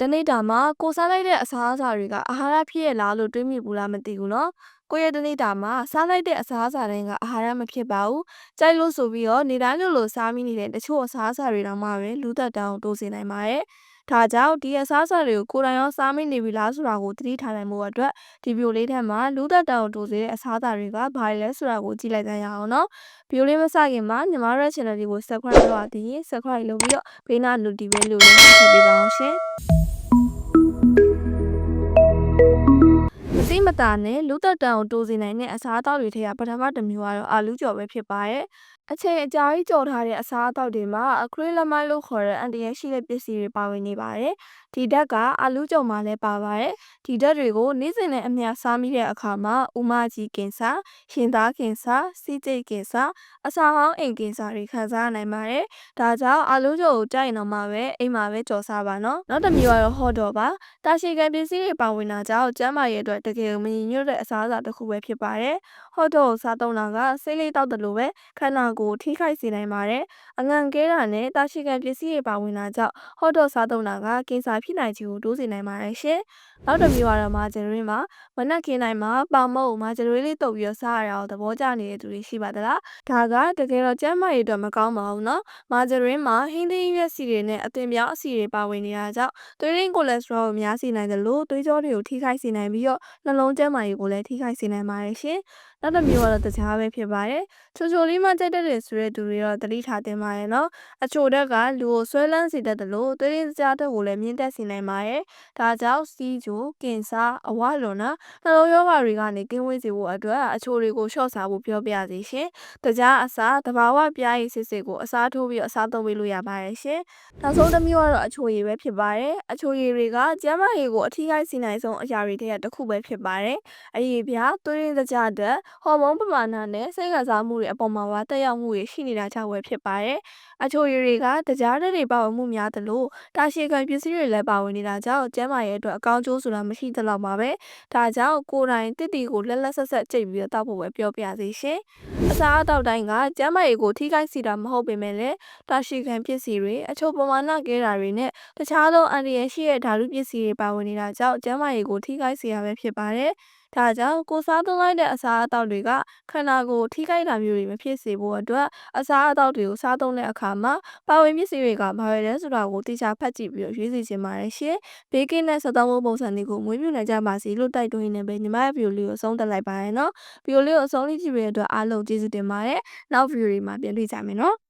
တနေ့တာမှာကိုစားလိုက်တဲ့အစားအစာတွေကအာဟာရဖြစ်ရလားလို့တွေးမိဘူးလားမသိဘူးနော်ကိုရဲ့တနေ့တာမှာစားလိုက်တဲ့အစားအစာတိုင်းကအာဟာရမဖြစ်ပါဘူးကြိုက်လို့ဆိုပြီးတော့နေတိုင်းလိုလိုစားမိနေတဲ့တချို့အစားအစာတွေတော့မှပဲလူသက်တောင်တိုးစေနိုင်ပါတယ်ဒါကြောင့်ဒီအစားအစာတွေကိုကိုယ်တိုင်ရောစားမိနေပြီလားဆိုတာကိုသတိထားနိုင်ဖို့အတွက်ဒီဗီဒီယိုလေးထဲမှာလူသက်တောင်တိုးစေတဲ့အစားအစာတွေကဘာတွေလဲဆိုတာကိုကြည့်လိုက်ကြရအောင်နော်ဗီဒီယိုလေးမစခင်မှာညီမတို့ channel လေးကို subscribe လုပ်ရသေးရင် subscribe လုပ်ပြီးတော့ဘေးနား notification လေးကိုထည့်ပေးပါအောင်ရှင် မစိမတာနဲ့လူသက်တံကိုတိုးစေနိုင်တဲ့အစားအသောက်တွေထဲကပထမတစ်မျိုးကတော့အာလူးကြော်ပဲဖြစ်ပါတယ်။အချိန်အကြာကြီးကြော်ထားတဲ့အစားအသောက်တွေမှာအခရိလမိုင်းလို့ခေါ်တဲ့အန်တီရဲ့ရှိတဲ့ပစ္စည်းတွေပါဝင်နေပါတယ်။ဒီဓာတ်ကအာလူးကြော်မှာလည်းပါပါတယ်။ဒီဓာတ်တွေကိုနေ့စဉ်နဲ့အမျှစားမိတဲ့အခါမှာဥမကြီးကင်ဆာ၊ရင်သားကင်ဆာ၊စီးကျိတ်ကင်ဆာ၊အစာဟောင်းအိမ်ကင်ဆာတွေခံစားရနိုင်ပါတယ်။ဒါကြောင့်အာလူးကြော်ကိုကြိုက်ရင်တော့မှပဲအိမ်မှာပဲကြော်စားပါနော်။နောက်တစ်မျိုးကတော့ဟော့တော့ပါ။တာရှည်ခံပစ္စည်းတွေပါဝင်တာကြောင့်ကျန်းမာရေးအတွက်တကယ်မညီညွတ်တဲ့အစားအစာတစ်ခုပဲဖြစ်ပါတယ်။ဟော့တော့ကိုစားသုံးတာကစိတ်လေးတောက်တယ်လို့ပဲခန္ဓာကိုယ်ထိခိုက်စေနိုင်ပါတယ်။အငံကဲတာနဲ့တာရှည်ခံပစ္စည်းတွေပါဝင်တာကြောင့်ဟော့တော့စားသုံးတာကကင်ဆာဖြစ်နိုင်ခြင်းကိုတိုးစေနိုင်ပါတယ်ရှင်။နောက်တစ်မျိုးကတော့မာဂျရီန်ပါ။မနက်ခင်းတိုင်းမှာပေါင်မုတ်မာဂျရီန်လေးတုပ်ပြီးတော့စားရအောင်သဘောကျနေတဲ့သူတွေရှိပါသလား။ဒါကတကယ်တော့ကျန်းမာရေးအတွက်မကောင်းပါဘူးနော်။မာဂျရီန်မှာဟင်းသီးရွက်စီတွေနဲ့အသွင်ပြောင်းအဆီတွေပါဝင်နေတာကြောင့်သွေးရင်းကိုလက်စထရောကိုများစေနိုင်တယ်လို့သွေးကြောတွေကိုထိခိုက်စေနိုင်ပြီးတော့နှလုံးကျန်းမာရေးကိုလည်းထိခိုက်စေနိုင်ပါတယ်ရှင်။ နောက်တစ်မျိုးကတော့တခြားပဲဖြစ်ပါတယ်။ချိုချိုလေးမှကြိုက်တတ်တယ်ဆိုတဲ့သူတွေတော့သတိထားသင့်ပါတယ်နော်။အချိုတက်ကလူကိုဆွဲလန်းစေတတ်တယ်လို့သွေးရင်းကြားတက်ကိုလည်းမြင့်တက်စေနိုင်ပါတယ်။ဒါကြောင့်စီးချိုကင်ဆာအဝလွန်နာနှလုံးရောဂါတွေကနေကင်းဝေးစေဖို့အတွက်အချိုတွေကိုလျှော့စားဖို့ပြောပြရစီရှင်။တကြားအစားတဘာဝပြားရည်စစ်စစ်ကိုအစားထိုးပြီးအစားသုံးပေးလို့ရပါတယ်ရှင်။နောက်ဆုံးတစ်မျိုးကတော့အချိုရည်ပဲဖြစ်ပါတယ်။အချိုရည်တွေကကျန်းမာရေးကိုအထီးကိုက်စေနိုင်ဆုံးအရာတွေထဲကတစ်ခုပဲဖြစ်ပါတယ်။အရေးပြသွေးရင်းတကြားတဲ့ဟော်မုန်းပမာဏနဲ့စိတ်ခံစားမှုတွေအပေါ်မှာပါတက်ရောက်မှုတွေရှိနေတာကြောင့်ပဲဖြစ်ပါတယ်။အချိုရည်တွေကတကြားတဲ့တွေပါဝင်မှုများသလိုတာရှည်ခံပစ္စည်းတွေလည်းပါဝင်နေတာကြောင့်ကျန်းမာရေးအတွက်အကောင်းကျိုးဆိုတာမရှိသလောက်ပါပဲ။ဒါကြောင့်ကိုယ်တိုင်တစ်တီကိုလက်လက်ဆက်ဆက်ကြိတ်ပြီးတော့တောက်ဖို့ပဲပြောပြစေရှင်။အစားအသောက်တိုင်းကကျန်းမာရေးကိုထိခိုက်စေတာမဟုတ်ပေမဲ့လည်းတာရှည်ခံပစ္စည်းတွေအချို့ပမာဏကဲတာတွေနဲ့တခြားသောအန္တရာယ်ရှိတဲ့ဓာတုပစ္စည်းတွေပါဝင်နေတာကြောင့်ကျန်းမာရေးကိုထိခိုက်စေရပဲဖြစ်ပါတယ်။ ဒါကြောင့်ကိုစားသုံးလိုက်တဲ့အစားအသောက်တွေကခန္ဓာကိုယ်ထိခိုက်တာမျိုးတွေမဖြစ်စေဖို့အတွက်အစားအသောက်တွေကိုစားသုံးတဲ့အခါမှာပါဝင်ပစ္စည်းတွေကဘာတွေလဲဆိုတာကိုတိကျဖတ်ကြည့်ပြီးတော့ရွေးစီခြင်းပါတယ်ရှင်။ဘေးကင်းတဲ့စက်သုံးမှုပုံစံတွေကိုမွေးမြူနိုင်ကြပါစေလို့တိုက်တွန်းရင်းနဲ့ပဲညီမရဲ့ဗီဒီယိုလေးကိုဆုံးသက်လိုက်ပါရနော်။ဗီဒီယိုလေးကိုအဆုံးလေးကြည့်ပြီးတဲ့အတွက်အားလုံးကျေးဇူးတင်ပါတယ်။နောက်ဗီဒီယိုတွေမှာပြန်တွေ့ကြမယ်နော်။